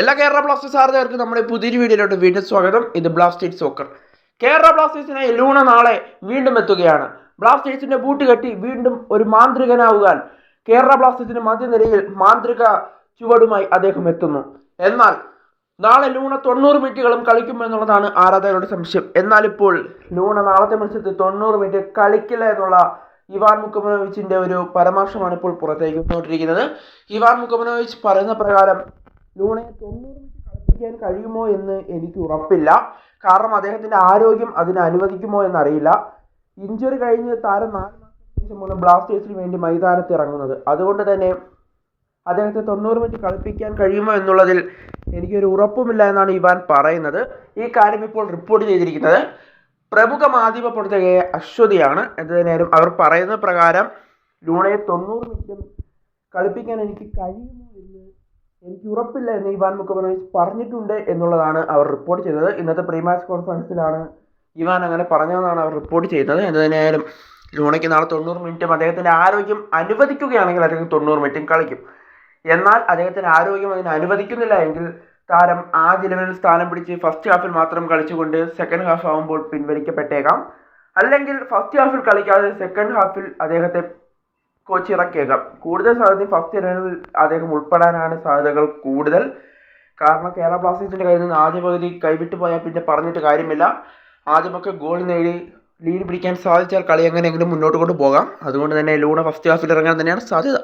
എല്ലാ കേരള ബ്ലാസ്റ്റേഴ്സ് ആർദ്ദവർക്ക് നമ്മുടെ പുതിയൊരു വീഡിയോയിലോട്ട് വീണ്ടും സ്വാഗതം. ഇത് ബ്ലാസ്റ്റേഴ്സ് സോക്കർ കേരള ബ്ലാസ്റ്റേഴ്സിനായി ലൂണ നാളെ വീണ്ടും എത്തുകയാണ്. ബ്ലാസ്റ്റേഴ്സിന്റെ ബൂട്ട് കെട്ടി വീണ്ടും ഒരു മാന്ത്രികനാവുകാൻ കേരള ബ്ലാസ്റ്റേഴ്സിന്റെ മധ്യനിരയിൽ മാന്ത്രിക ചുവടുമായി അദ്ദേഹം എത്തുന്നു. എന്നാൽ നാളെ ലൂണ തൊണ്ണൂറ് മിനിറ്റുകളും കളിക്കുമെന്നുള്ളതാണ് ആരാധകരുടെ സംശയം. എന്നാൽ ഇപ്പോൾ ലൂണ നാളത്തെ മത്സരത്തിൽ തൊണ്ണൂറ് മിനിറ്റ് കളിക്കില്ല എന്നുള്ള ഇവാൻ മുക്കമനോവിച്ചിന്റെ ഒരു പരാമർശമാണ് ഇപ്പോൾ പുറത്തേക്ക് കൊണ്ടിരിക്കുന്നത് ഇവാൻ മുക്കമനോവിച്ച് പറയുന്ന പ്രകാരം ലൂണയെ തൊണ്ണൂറ് മിനിറ്റ് കളിപ്പിക്കാൻ കഴിയുമോ എന്ന് എനിക്ക് ഉറപ്പില്ല. കാരണം അദ്ദേഹത്തിന്റെ ആരോഗ്യം അതിനെ അനുവദിക്കുമോ എന്നറിയില്ല. ഇഞ്ചുറി കഴിഞ്ഞ് താരം നാല് മാസത്തിന് ശേഷമാണ് ബ്ലാസ്റ്റേഴ്സിന് വേണ്ടി മൈതാനത്ത് ഇറങ്ങുന്നത്. അതുകൊണ്ട് തന്നെ അദ്ദേഹത്തെ തൊണ്ണൂറ് മിനിറ്റ് കളിപ്പിക്കാൻ കഴിയുമോ എന്നുള്ളതിൽ എനിക്കൊരു ഉറപ്പുമില്ല എന്നാണ് ഇവാൻ പറയുന്നത്. ഈ കാര്യം ഇപ്പോൾ റിപ്പോർട്ട് ചെയ്തിരിക്കുന്നത് പ്രമുഖ മാധ്യമ പ്രവർത്തകയെ അശ്വതിയാണ്. എന്നതിനേരം അവർ പറയുന്ന പ്രകാരം ലൂണയെ തൊണ്ണൂറ് മിനിറ്റും കളിപ്പിക്കാൻ എനിക്ക് കഴിയുമോ എന്ന് എനിക്ക് ഉറപ്പില്ല എന്ന് ഇവാൻ മുക്കമനോവിച്ച് പറഞ്ഞിട്ടുണ്ട് എന്നുള്ളതാണ് അവർ റിപ്പോർട്ട് ചെയ്തത്. ഇന്നത്തെ പ്രീ മാച്ച് കോൺഫറൻസിലാണ് ഇവാൻ അങ്ങനെ പറഞ്ഞതെന്നാണ് അവർ റിപ്പോർട്ട് ചെയ്തത്. എന്തായാലും ലൂണയ്ക്ക് നാളെ തൊണ്ണൂറ് മിനിറ്റും അദ്ദേഹത്തിന്റെ ആരോഗ്യം അനുവദിക്കുകയാണെങ്കിൽ അദ്ദേഹം തൊണ്ണൂറ് മിനിറ്റും കളിക്കും. എന്നാൽ അദ്ദേഹത്തിന്റെ ആരോഗ്യം അതിന് അനുവദിക്കുന്നില്ല എങ്കിൽ താരം ആദ്യ ലെവലിൽ സ്ഥാനം പിടിച്ച് ഫസ്റ്റ് ഹാഫിൽ മാത്രം കളിച്ചുകൊണ്ട് സെക്കൻഡ് ഹാഫ് ആകുമ്പോൾ പിൻവലിക്കപ്പെട്ടേക്കാം. അല്ലെങ്കിൽ ഫസ്റ്റ് ഹാഫിൽ കളിക്കാതെ സെക്കൻഡ് ഹാഫിൽ അദ്ദേഹത്തെ കോച്ച് ഇറക്കിയേക്കാം. കൂടുതൽ സാധ്യത ഫസ്റ്റ് ഇലവനിൽ അദ്ദേഹം ഉൾപ്പെടാനാണ് സാധ്യതകൾ കൂടുതൽ. കാരണം കേരള ബ്ലാസ്റ്റേഴ്സിന്റെ കയ്യിൽ നിന്ന് ആദ്യ പകുതി കൈവിട്ട് പോയാൽ പിന്നെ പറഞ്ഞിട്ട് കാര്യമില്ല. ആദ്യമൊക്കെ ഗോൾ നേടി ലീഡ് പിടിക്കാൻ സാധിച്ചാൽ കളി എങ്ങനെയെങ്കിലും മുന്നോട്ട് കൊണ്ടുപോകാം. അതുകൊണ്ട് തന്നെ ലൂണ ഫസ്റ്റ് ഹാഫിൽ ഇറങ്ങാൻ തന്നെയാണ് സാധ്യത.